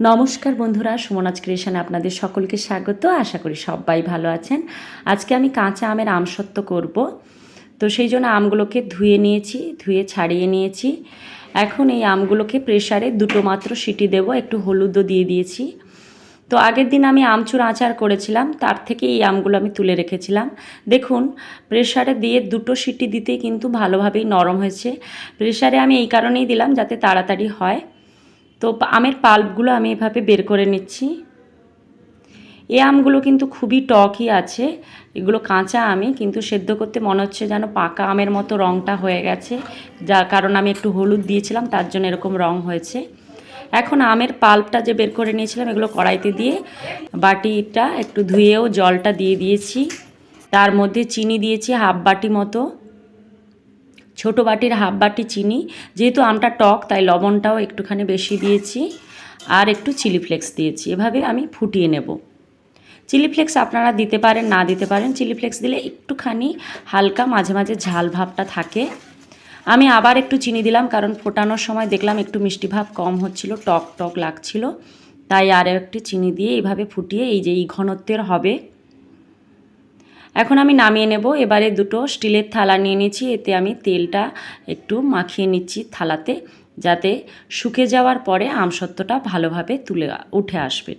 নমস্কার বন্ধুরা, সুমনাজ ক্রিয়েশনে আপনাদের সকলকে স্বাগত। আশা করি সবাই ভালো আছেন। আজকে আমি কাঁচা আমের আমসত্ব করব। তো সেই জন্য আমগুলোকে ধুয়ে নিয়েছি, ধুয়ে ছাড়িয়ে নিয়েছি। এখন এই আমগুলোকে প্রেশারে দুটো মাত্র সিটি দেব, একটু হলুদও দিয়ে দিয়েছি। তো আগের দিন আমি আমচুর আচার করেছিলাম, তার থেকে এই আমগুলো আমি তুলে রেখেছিলাম। দেখুন প্রেশারে দিয়ে দুটো সিটি দিতে কিন্তু ভালোভাবেই নরম হয়েছে। প্রেশারে আমি এই কারণেই দিলাম যাতে তাড়াতাড়ি হয়। তো আমের পাল্পগুলো আমি এভাবে বের করে নিচ্ছি। এই আমগুলো কিন্তু খুবই টকই আছে, এগুলো কাঁচা আমি, কিন্তু সেদ্ধ করতে মনে হচ্ছে যেন পাকা আমের মতো রঙটা হয়ে গেছে, যার কারণ আমি একটু হলুদ দিয়েছিলাম, তার জন্য এরকম রং হয়েছে। এখন আমের পাল্পটা যে বের করে নিয়েছিলাম, এগুলো কড়াইতে দিয়ে বাটিটা একটু ধুয়েও জলটা দিয়ে দিয়েছি। তার মধ্যে চিনি দিয়েছি, হাফ বাটি মতো। ছোট বাটির হাফ বাটি চিনি, যেহেতু আমটা টক, তাই লবণটাও একটুখানি বেশি দিয়েছি। আর একটু চিলি ফ্লেক্স দিয়েছি, এভাবে আমি ফুটিয়ে নেব। চিলি ফ্লেক্স আপনারা দিতে পারেন, না দিতে পারেন, চিলি ফ্লেক্স দিলে একটুখানি হালকা মাঝে মাঝে ঝাল ভাবটা থাকে। আমি আবার একটু চিনি দিলাম, কারণ ফোটানোর সময় দেখলাম একটু মিষ্টি ভাব কম হচ্ছিল, টক টক লাগছিল। তাই আর একটু চিনি দিয়ে এইভাবে ফুটিয়ে এই যে এই ঘনত্বের হবে এখন আমি নামিয়ে নেব। এবারে দুটো স্টিলের থালা নিয়ে নিয়েছি। এতে আমি তেলটা একটু মাখিয়ে নিচ্ছি থালাতে, যাতে শুকে যাওয়ার পরে আমসত্ত্বটা ভালোভাবে তুলে উঠে আসবে।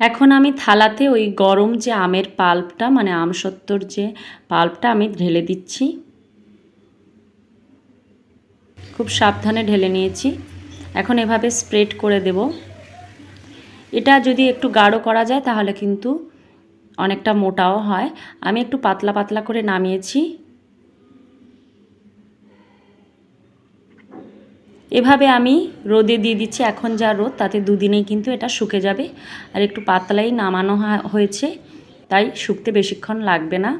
এখন আমি থালাতে ওই গরম যে আমের পাল্পটা মানে আমসত্ত্বর যে পাল্পটা আমি ঢেলে দিচ্ছি। খুব সাবধানে ঢেলে নিয়েছি। এখন এভাবে স্প্রেড করে দেব। এটা যদি একটু গাঢ় করা যায়, তাহলে কিন্তু অনেকটা মোটাও হয়। আমি একটু পাতলা পাতলা করে নামিয়েছি। এভাবে আমি রোদে দিয়ে দিচ্ছি। এখন যা রোদ, তাতে দুদিনেই কিন্তু এটা শুকে যাবে। আর একটু পাতলাই নামানো হয়েছে, তাই শুকতে বেশিক্ষণ লাগবে না।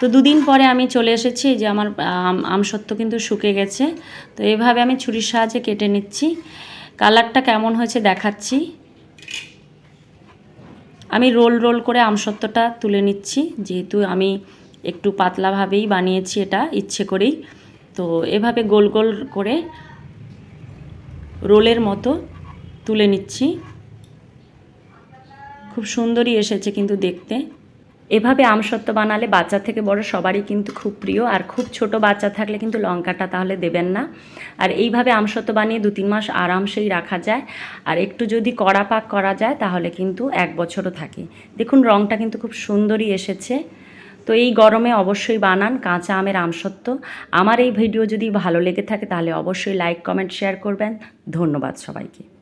তো দুদিন পরে আমি চলে এসেছি যে আমার আমসত্ত্ব কিন্তু শুকে গেছে। তো এভাবে আমি ছুরির সাহায্যে কেটে নিচ্ছি। কালারটা কেমন হয়েছে দেখাচ্ছি। আমি রোল রোল করে আমসত্ত্বটা তুলে নিচ্ছি, যেহেতু আমি একটু পাতলাভাবেই বানিয়েছি এটা, ইচ্ছে করেই। তো এভাবে গোল গোল করে রোলের মতো তুলে নিচ্ছি। খুব সুন্দরই এসেছে কিন্তু দেখতে। এভাবে আমসত্ত্ব বানালে বাচ্চা থেকে বড় সবারই কিন্তু খুব প্রিয়। আর খুব ছোট বাচ্চা থাকলে কিন্তু লঙ্কাটা তাহলে দেবেন না। আর এইভাবে আমসত্ত্ব বানিয়ে দু তিন মাস আরামসেই রাখা যায়। আর একটু যদি কড়া পাক করা যায় তাহলে কিন্তু এক বছরও থাকে। দেখুন রঙটা কিন্তু খুব সুন্দরই এসেছে। তো এই গরমে অবশ্যই বানান কাঁচা আমের আমসত্ত্ব। আমার এই ভিডিও যদি ভালো লেগে থাকে তাহলে অবশ্যই লাইক, কমেন্ট, শেয়ার করবেন। ধন্যবাদ সবাইকে।